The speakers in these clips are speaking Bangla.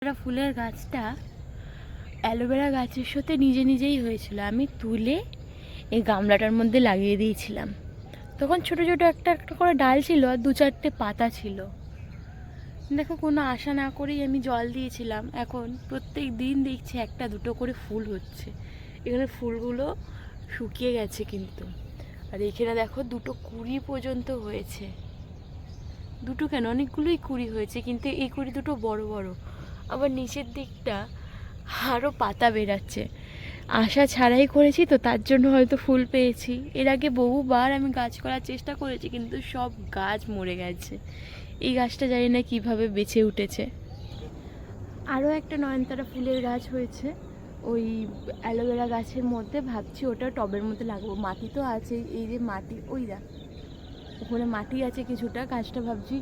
অ্যালোভেরা ফুলের গাছটা অ্যালোভেরা গাছের সাথে নিজে নিজেই হয়েছিল। আমি তুলে এই গামলাটার মধ্যে লাগিয়ে দিয়েছিলাম। তখন ছোট ছোট একটা একটা করে ডাল ছিল আর দু চারটে পাতা ছিল। দেখো, কোনো আশা না করেই আমি জল দিয়েছিলাম। এখন প্রত্যেক দিন দেখছি একটা দুটো করে ফুল হচ্ছে। এখানে ফুলগুলো শুকিয়ে গেছে কিন্তু। আর এখানে দেখো, দুটো কুড়ি পর্যন্ত হয়েছে। দুটো কেন? অনেকগুলোই কুড়ি হয়েছে, কিন্তু এই কুড়ি দুটো বড় বড়। আবার নিচের দিকটা আরও পাতা বেরাচ্ছে। আশা ছাড়াই করেছি তো, তার জন্য হয়তো ফুল পেয়েছি। এর আগে বহুবার আমি গাছ করার চেষ্টা করেছি, কিন্তু সব গাছ মরে গেছে। এই গাছটা জানি না কীভাবে বেঁচে উঠেছে। আরও একটা নয়নতারা ফুলের গাছ হয়েছে। ওই অ্যালোভেরা গাছের মধ্যে ভাবছি ওটা টবের মধ্যে লাগাবো। মাটি তো আছে, এই যে মাটি, ওই দেখ। ওখানে মাটি আছে কিছুটা, গাছটা ভাবছি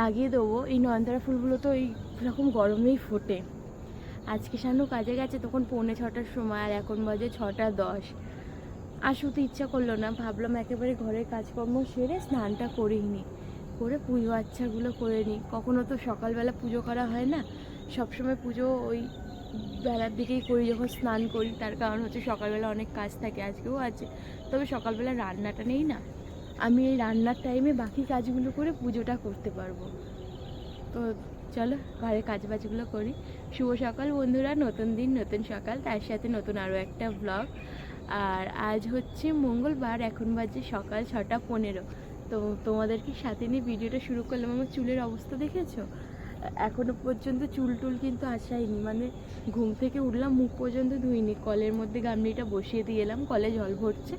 লাগিয়ে দেবো। এই নয়নতারা ফুলগুলো তো এই রকম গরমেই ফোটে। আজকে শানু কাজে গেছে তখন পৌনে ছটার সময় আর এখন বাজে ছটা দশ। শুধু ইচ্ছা করল না, ভাবলাম একেবারে ঘরের কাজকর্ম সেরে স্নানটা করেই নি করে পুজো আচ্ছাগুলো করে নিই। কখনো তো সকালবেলা পুজো করা হয় না, সবসময় পুজো ওই বেলার দিকেই করি, যখন স্নান করি। তার কারণ হচ্ছে সকালবেলা অনেক কাজ থাকে, আজকেও আছে। তবে সকালবেলা রান্নাটা নেই না। আমি এই রান্নার টাইমে বাকি কাজগুলো করে পুজোটা করতে পারব। তো চলো ঘরে কাজ বাজগুলো করি। শুভ সকাল বন্ধুরা, নতুন দিন, নতুন সকাল। তার সাথে নতুন আরও একটা ব্লগ আর আজ হচ্ছে মঙ্গলবার, এখন বাজে সকাল ছটা পনেরো। তো তোমাদেরকে সাথে নিয়ে ভিডিওটা শুরু করলাম। আমার চুলের অবস্থা দেখেছ? এখনও পর্যন্ত চুল টুল কিন্তু আসায়নি। মানে ঘুম থেকে উঠলাম, মুখ পর্যন্ত ধুইনি। কলের মধ্যে গামলিটা বসিয়ে দিয়ে এলাম, কলে জল ভরছে।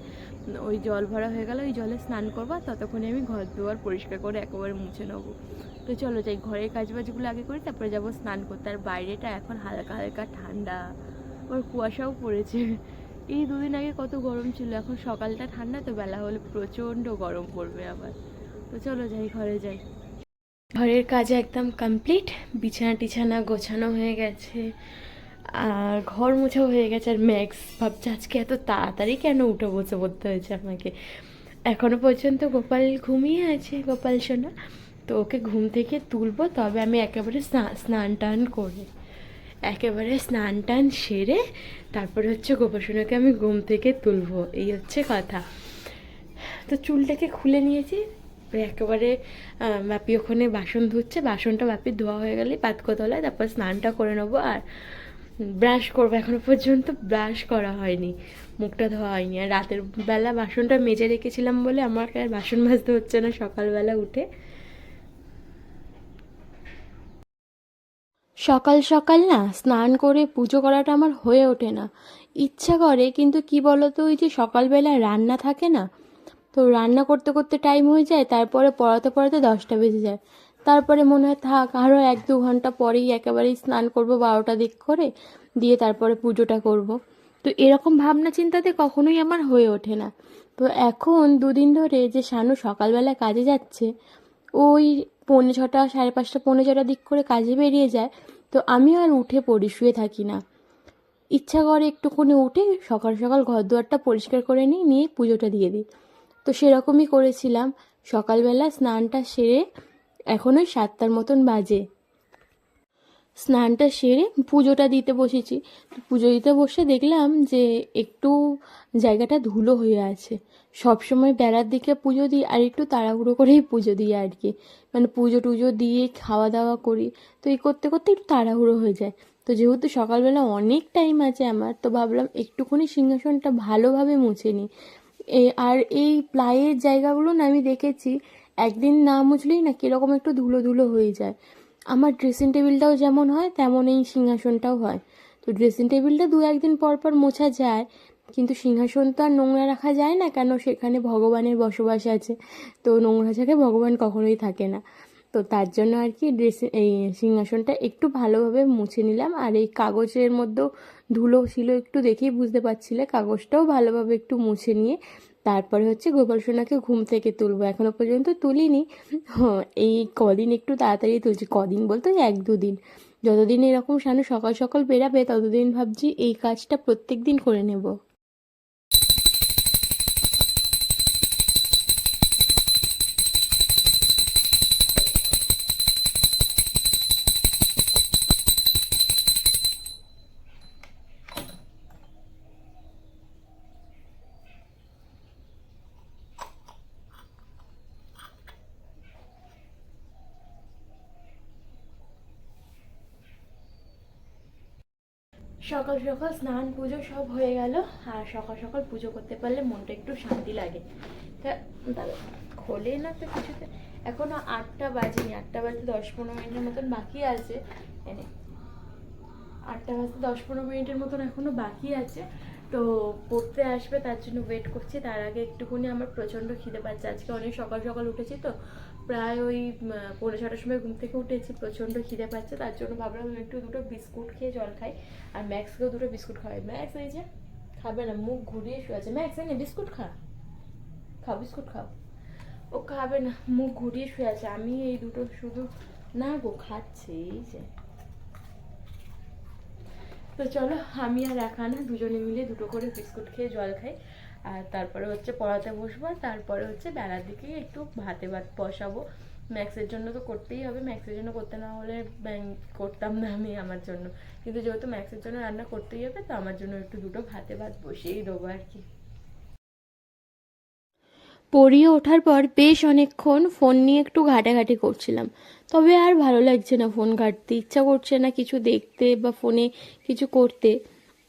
ওই জল ভরা হয়ে গেল, ওই জলে স্নান করব আর ততক্ষণে আমি ঘর দুয়ার পরিষ্কার করে একেবারে মুছে নেব। তো চলো যাই, ঘরের কাজবাজগুলো আগে করি, তারপরে যাব স্নান করতে। আর বাইরেটা এখন হালকা হালকা ঠান্ডা। আবার কুয়াশাও পড়েছে। এই দুদিন আগে কত গরম ছিল, এখন সকালটা ঠান্ডা, তো বেলা হলে প্রচণ্ড গরম পড়বে আবার। তো চলো যাই, ঘরে যাই। ঘরের কাজ একদম কমপ্লিট বিছানা টিছানা গোছানো হয়ে গেছে, আর ঘর মোছাও হয়ে গেছে, আর ম্যাক্স ভাবছে, আজকে এত তাড়াতাড়ি কেন উঠে বসে পড়তে হয়েছে আমাকে? এখনও পর্যন্ত গোপাল ঘুমিয়ে আছে, গোপাল সোনা। তো ওকে ঘুম থেকে তুলবো, তবে আমি একেবারে স্না- স্নান টান করে, একেবারে স্নান টান সেরে তারপরে হচ্ছে গোপাল সোনাকে আমি ঘুম থেকে তুলবো, এই হচ্ছে কথা। তো চুলটাকে খুলে নিয়েছি একেবারে বাপি ওখানে বাসন ধুচ্ছে, বাসনটা বাপির ধোয়া হয়ে গেলে পাতকতলায় তারপর স্নানটা করে নেব আর ব্রাশ করব। এখনও পর্যন্ত ব্রাশ করা হয়নি, মুখটা ধোয়া হয়নি। আর রাতের বেলা বাসনটা মেজে রেখেছিলাম বলে আমাকে আর বাসন মাজতে হচ্ছে না সকালবেলা উঠে। সকাল সকাল না স্নান করে পুজো করাটা আমার হয়ে ওঠে না। ইচ্ছা করে, কিন্তু কি বলতো, ওই যে সকালবেলা রান্না থাকে না তো রান্না করতে করতে টাইম হয়ে যায়, তারপরে পড়াতে পড়াতে দশটা বেজে যায়। তারপরে মনে হয় থাক আরও এক দু ঘণ্টা পরেই একেবারেই স্নান করব বারোটা দিক করে, দিয়ে তারপরে পুজোটা করব। তো এরকম ভাবনা চিন্তাতে কখনোই আমার হয়ে ওঠে না। তো এখন দুদিন ধরে যে শানু সকালবেলা কাজে যাচ্ছে, ওই পৌনে ছটা, সাড়ে পাঁচটা, পৌনে ছটা দিক করে কাজে বেরিয়ে যায়। তো আমি আর উঠে পড়ি, শুয়ে থাকি না। ইচ্ছা করে একটুখানি উঠে সকাল সকাল ঘর দুয়ারটা পরিষ্কার করে নিই, নিয়ে পুজোটা দিয়ে দিই। তো সেরকমই করেছিলাম। সকালবেলা স্নানটা সেরে এখন ওই সাতটার মতন বাজে। স্নানটা সেরে পুজোটা দিতে বসেছি। তো পুজো দিতে বসে দেখলাম যে একটু জায়গাটা ধুলো হয়ে আছে। সব সময় বেড়ার দিকে পুজো দিই আর একটু তাড়াহুড়ো করেই পুজো দিই আর কি। মানে পুজো টুজো দিয়ে খাওয়া দাওয়া করি। তো এই করতে করতে একটু তাড়াহুড়ো হয়ে যায়। তো যেহেতু সকালবেলা অনেক টাইম আছে আমার, তো ভাবলাম একটুখানি সিংহাসনটা ভালোভাবে মুছে নিই। আর এই প্লাইয়ের জায়গাগুলো না আমি দেখেছি, একদিন না মুছলেই না কীরকম একটু ধুলো ধুলো হয়ে যায়। আমার ড্রেসিং টেবিলটাও যেমন হয় তেমন এই সিংহাসনটাও হয়। তো ড্রেসিং টেবিলটা দু একদিন পর পর মোছা যায়, কিন্তু সিংহাসন তো আর নোংরা রাখা যায় না কেন? সেখানে ভগবানের বসবাস আছে, তো নোংরা জায়গায় ভগবান কখনোই থাকে না। তো তার জন্য আর কি ড্রেসিং এই সিংহাসনটা একটু ভালোভাবে মুছে নিলাম, আর এই কাগজের মধ্যেও ধুলো ছিল একটু দেখেই বুঝতে পারছিলে, কাগজটাও ভালোভাবে একটু মুছে নিয়ে তারপরে হচ্ছে গোপাল সোনাকে ঘুম থেকে তুলবো। এখনও পর্যন্ত তুলিনি। হ্যাঁ এই কদিন একটু তাড়াতাড়ি তুলছি। কদিন বলতো এক দুদিন যতদিন এরকম শানু সকাল সকাল বেরাবে, ততদিন ভাবছি এই কাজটা প্রত্যেক দিন করে নেব। সকাল সকাল স্নান, পুজো সব হয়ে গেল, আর সকাল সকাল পুজো করতে পারলে মনটা একটু শান্তি লাগে। খোলে না তো কিছুতে? এখনও আটটা বাজেনি, আটটা বাজতে দশ পনেরো মিনিটের মতন বাকি আছে। আটটা বাজতে দশ পনেরো মিনিটের মতন এখনও বাকি আছে। তো পড়তে আসবে, তার জন্য ওয়েট করছি। তার আগে একটুখানি আমার প্রচণ্ড খিদে পাচ্ছে। আজকে অনেক সকাল সকাল উঠেছি তো। প্রায় ওই পৌনে ছটার সময় ঘুম থেকে উঠেছি, প্রচণ্ড খিদে পাচ্ছে, তার জন্য ভাবলাম একটু দুটো বিস্কুট খেয়ে জল খাই, আর ম্যাক্সকেও দুটো বিস্কুট খাওয়াই ম্যাক্স এই যে খাবে না, মুখ ঘুরিয়ে শুয়ে আছে। ম্যাক্স, এই নে, বিস্কুট খা। খাও, বিস্কুট খাও। ও খাবে না, মুখ ঘুরিয়ে শুয়ে আছে। আমি এই দুটো শুধু, না গো, খাচ্ছে, এই যে। তো চলো, আমি আর একা না, দুজনে মিলে দুটো করে বিস্কুট খেয়ে জল খাই। আর তারপরে হচ্ছে পড়াতে বসবো তারপরে হচ্ছে বেলার দিকে একটু ভাতে ভাত বসাবো। ম্যাক্সের জন্য তো করতেই হবে ম্যাক্সের জন্য করতে না হলে করতাম না আমি আমার জন্য। কিন্তু যেহেতু ম্যাক্সের জন্য রান্না করতেই হবে, তো আমার জন্য একটু দুটো ভাতে ভাত বসিয়েই দেবো আর কি। পড়িয়ে ওঠার পর বেশ অনেকক্ষণ ফোন নিয়ে একটু ঘাটাঘাটি করছিলাম। তবে আর ভালো লাগছে না ফোন ঘাটতে। ইচ্ছা করছে না কিছু দেখতে বা ফোনে কিছু করতে।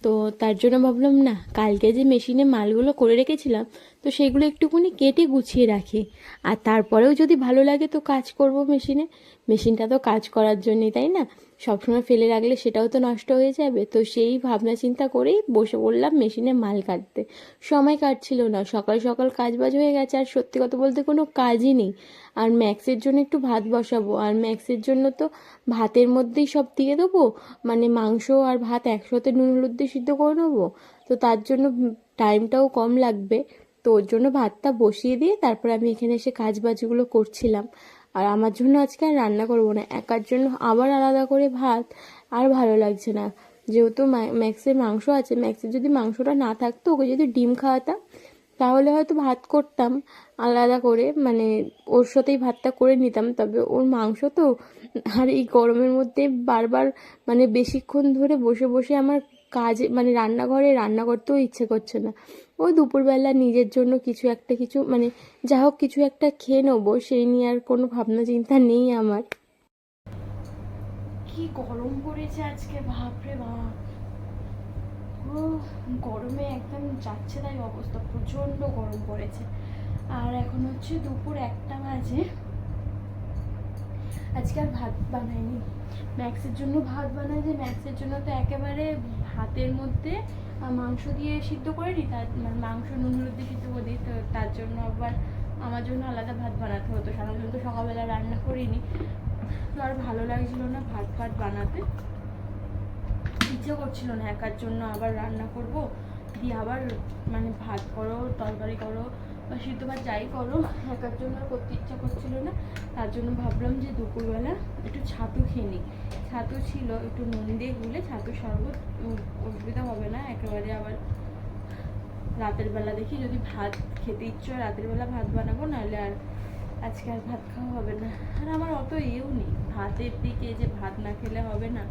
তো তার জন্য ভাবলাম না কালকে যে মেশিনে মালগুলো করে রেখেছিলাম তো সেগুলো একটুখানি কেটে গুছিয়ে রাখি। আর তারপরেও যদি ভালো লাগে তো কাজ করব মেশিনে। মেশিনটা তো কাজ করার জন্যই, তাই না? সবসময় ফেলে রাখলে সেটাও তো নষ্ট হয়ে যাবে। তো সেই ভাবনা চিন্তা করেই বসে পড়লাম মেশিনে মাল কাটতে। সময় কাটছিল না, সকাল সকাল কাজ বাজ হয়ে গেছে। আর সত্যি কথা বলতে কোনো কাজই নেই। আর ম্যাক্সের জন্য একটু ভাত বসাবো। আর ম্যাক্সের জন্য তো ভাতের মধ্যেই সব দিয়ে দেবো। মানে মাংস আর ভাত একসাথে নুন, হলুদ দিয়ে সিদ্ধ করে নেব। তো তার জন্য টাইমটাও কম লাগবে। তো ওর জন্য ভাতটা বসিয়ে দিয়ে তারপর আমি এখানে এসে কাজ বাজগুলো করছিলাম। আর আমার জন্য আজকে আর রান্না করব না। একার জন্য আবার আলাদা করে ভাত। আর ভালো লাগছে না। যেহেতু ম্যাক্সের মাংস আছে, ম্যাক্সের যদি মাংসটা না থাকতো, ওকে যদি ডিম খাওয়াতাম, তাহলে হয়তো ভাত করতাম। আলাদা করে মানে ওর সাথেই ভাতটা করে নিতাম। তবে ওর মাংস তো, আর এই গরমের মধ্যে বারবার মানে বেশিক্ষণ ধরে বসে বসে আমার কাজে মানে রান্নাঘরে রান্না করতেও ইচ্ছে করছে না। ওই দুপুরবেলা নিজের জন্য কিছু একটা কিছু মানে যা হোক কিছু একটা খেয়ে নেব, সেই নিয়ে আর কোনো ভাবনা চিন্তা নেই আমার। কি গরম পড়েছে আজকে, বাপরে বাপ। গরমে একদম যাচ্ছে তাই অবস্থা, প্রচণ্ড গরম পড়েছে। আর এখন হচ্ছে দুপুর একটা বাজে। আজকে আর ভাত বানাইনি। ম্যাক্সের জন্য ভাত বানাই যে, ম্যাক্সের জন্য তো একেবারে ভাতের মধ্যে মাংস দিয়ে সিদ্ধ করে নিই, তার মানে মাংস, নুন হলুদ দিয়ে সিদ্ধ করে দিই, তো তার জন্য আবার আমার জন্য আলাদা ভাত বানাতে হতো। সারাদিন তো সকালবেলা রান্না করিনি। তো আর ভালো লাগছিল না ভাত ফাত বানাতে। ইচ্ছে করছিল না একার জন্য আবার রান্না করব। দিয়ে আবার মানে ভাত করো, তরকারি করো, বা সিদ্ধ ভাত যাই করো, একার জন্য আর করতে ইচ্ছা করছিল না। তার জন্য ভাবলাম যে দুপুরবেলা একটু ছাতু খেয়ে নিই। ছাতু ছিল, একটু নুন দিয়ে গুলে ছাতু শরবত অসুবিধা হবে না, একেবারে আবার রাতের বেলা দেখি যদি ভাত খেতে ইচ্ছে হয় রাতের বেলা ভাত বানাবো, নাহলে আর আজকে আর ভাত খাওয়া হবে না। আর আমার অত ইয়েও নেই, ভাতের দিকে যে ভাত না খেলে হবে না,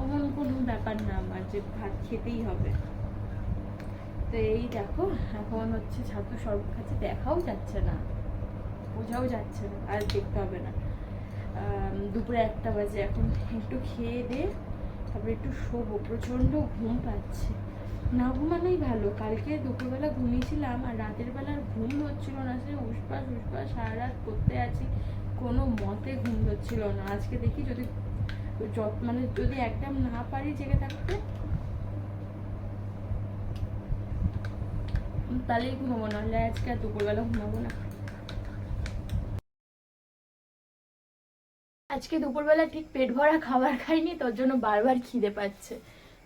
অমন কোনো ব্যাপার না আমার যে ভাত খেতেই হবে। তো এই দেখো, এখন হচ্ছে ছাত্র শরবত খাচ্ছে, দেখাও যাচ্ছে না, বোঝাও যাচ্ছে না, আর দেখতে হবে না। দুপুরে একটা বাজে। এখন একটু খেয়ে দে, তারপরে একটু শোবো। প্রচণ্ড ঘুম পাচ্ছে। না ঘুমানোই ভালো। কালকে দুপুরবেলা ঘুমিয়েছিলাম আর রাতের বেলা আর ঘুম হচ্ছিল না। সে উসপাস উসপাস সারা রাত করতে আছি। কোনো মতে ঘুম হচ্ছিল না। আজকে দেখি যদি মানে যদি একদম না পারি জেগে থাকতে, তাহলেই ঘুমাবো। নাহলে আজকে আর দুপুরবেলা ঘুমাবো না। আজকে দুপুরবেলা ঠিক পেট ভরা খাবার খাইনি, তোর জন্য বারবার খিদে পাচ্ছে।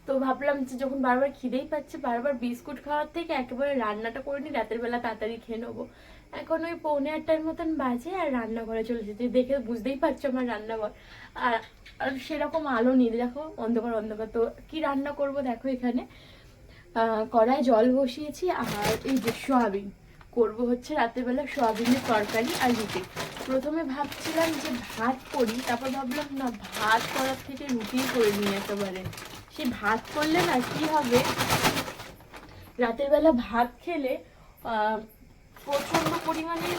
তো ভাবলাম যে যখন বারবার খিদেই পাচ্ছে, বারবার বিস্কুট খাওয়ার থেকে একেবারে রান্নাটা করে নিই, রাতের বেলা তাড়াতাড়ি খেয়ে নেব। এখন ওই পৌনে আটটার মতন বাজে আর রান্নাঘরে চলে যেতে। দেখে বুঝতেই পারছ আমার রান্নাঘর। আর আর সেরকম আলো নেই, দেখো অন্ধকার অন্ধকার। তো কি রান্না করব দেখো এখানে। কড়ায় জল বসিয়েছি আর এই যে সোয়াবিন। করব হচ্ছে রাতেরবেলা সোয়াবিনের তরকারি আর রুটি। প্রথমে ভাবছিলাম যে ভাত করি তারপর ভাবলাম না ভাত করার থেকে রুটি করে নিয়ে পারে সেই ভাত করলে না কি হবে? রাতের বেলা ভাত খেলে আহ, প্রচণ্ড পরিমাণে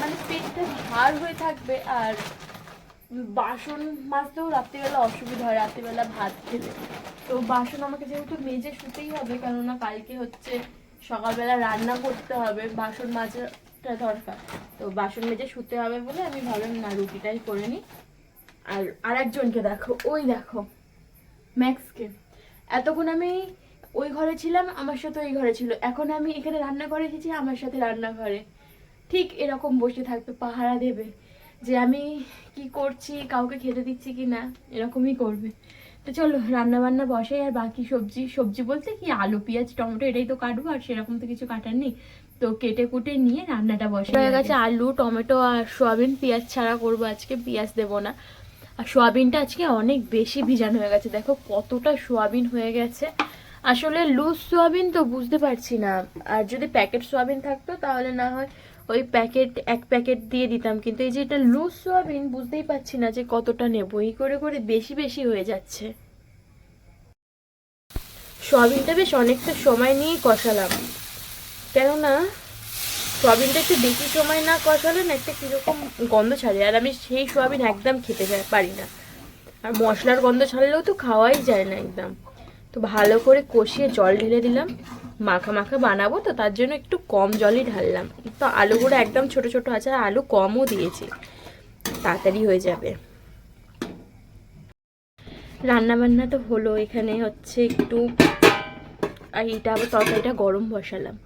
মানে পেটটা ভার হয়ে থাকবে আর বাসন মাজতেও রাত্রিবেলা অসুবিধা হয় রাত্রিবেলা ভাত খেলে। তো বাসন আমাকে যেহেতু মেজে শুতেই হবে কেননা কালকে হচ্ছে সকালবেলা রান্না করতে হবে বাসন মাজাটা দরকার। তো বাসন মেজে শুতে হবে বলে আমি ভাবলাম, না, রুটিটাই করে নিই আর আরেকজনকে দেখো, ওই দেখো, ম্যাক্সকে। এতক্ষণ আমি ওই ঘরে ছিলাম, আমার সাথে ওই ঘরে ছিল। এখন আমি এখানে রান্না করে এসেছি, আমার সাথে রান্নাঘরে। ঠিক এরকম বসে থাকবে, পাহারা দেবে যে আমি কি করছি, কাউকে খেতে দিচ্ছি কি না, এরকমই করবে। তো চলো রান্না বান্না বসে আর বাকি সবজি সবজি বলতে কি আলু পেঁয়াজ টমেটো এটাই তো কাটবো আর সেরকম তো কিছু কাটার নেই। তো কেটে কুটে নিয়ে রান্নাটা বসে হয়ে গেছে আলু টমেটো আর সোয়াবিন পেঁয়াজ ছাড়া করব আজকে পেঁয়াজ দেবো না। আর সোয়াবিনটা আজকে অনেক বেশি ভিজানো হয়ে গেছে দেখো কতটা সোয়াবিন হয়ে গেছে। আসলে লুজ সোয়াবিন তো বুঝতে পারছি না আর যদি প্যাকেট সোয়াবিন থাকতো তাহলে না হয় ওই প্যাকেট এক প্যাকেট দিয়ে দিতাম। কিন্তু এই যে এটা লুজ সোয়াবিন বুঝতেই পারছি না যে কতটা নেব। এই করে করে বেশি বেশি হয়ে যাচ্ছে। সোয়াবিনটা বেশ অনেকটা সময় নিয়েই কষালাম। কেননা, সোয়াবিনটা একটু বেশি সময় না কষালে না একটা কীরকম গন্ধ ছাড়ে। আর আমি সেই সোয়াবিন একদম খেতে পারি না। আর মশলার গন্ধ ছাড়লেও তো খাওয়াই যায় না একদম। তো ভালো করে কষিয়ে জল ঢেলে দিলাম। মাখা মাখা বানাবো তো, তার জন্য একটু কম জলই ঢাললাম। তো আলুগুলো একদম ছোট ছোট আছে, আর আলু কমও দিয়েছি। তাড়াতাড়ি হয়ে যাবে। রান্না বান্না তো হলো, এখানে হচ্ছে একটু, আর এইটা আবার তরকারিটা গরম বসালাম।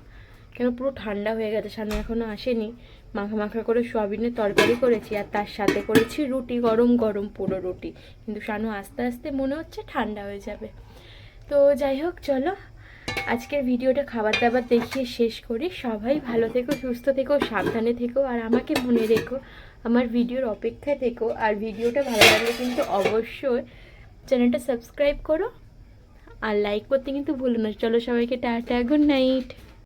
কেন পুরো ঠান্ডা হয়ে গেছে সামনে এখনও আসেনি। মাখা মাখা করে সোয়াবিনের তরকারি করেছি, আর তার সাথে করেছি রুটি, গরম গরম পুরো রুটি। কিন্তু শানু আস্তে আস্তে মনে হচ্ছে ঠান্ডা হয়ে যাবে। তো যাই হোক, চলো আজকের ভিডিওটা খাবার দাবার দেখিয়ে শেষ করি। সবাই ভালো থেকো, সুস্থ থেকো, সাবধানে থেকো, আর আমাকে মনে রেখো, আমার ভিডিওর অপেক্ষায় থেকো। আর ভিডিওটা ভালো লাগলে কিন্তু অবশ্যই চ্যানেলটা সাবস্ক্রাইব করো। আর লাইক করতে কিন্তু ভুলো না। চলো সবাইকে টাটা গুড নাইট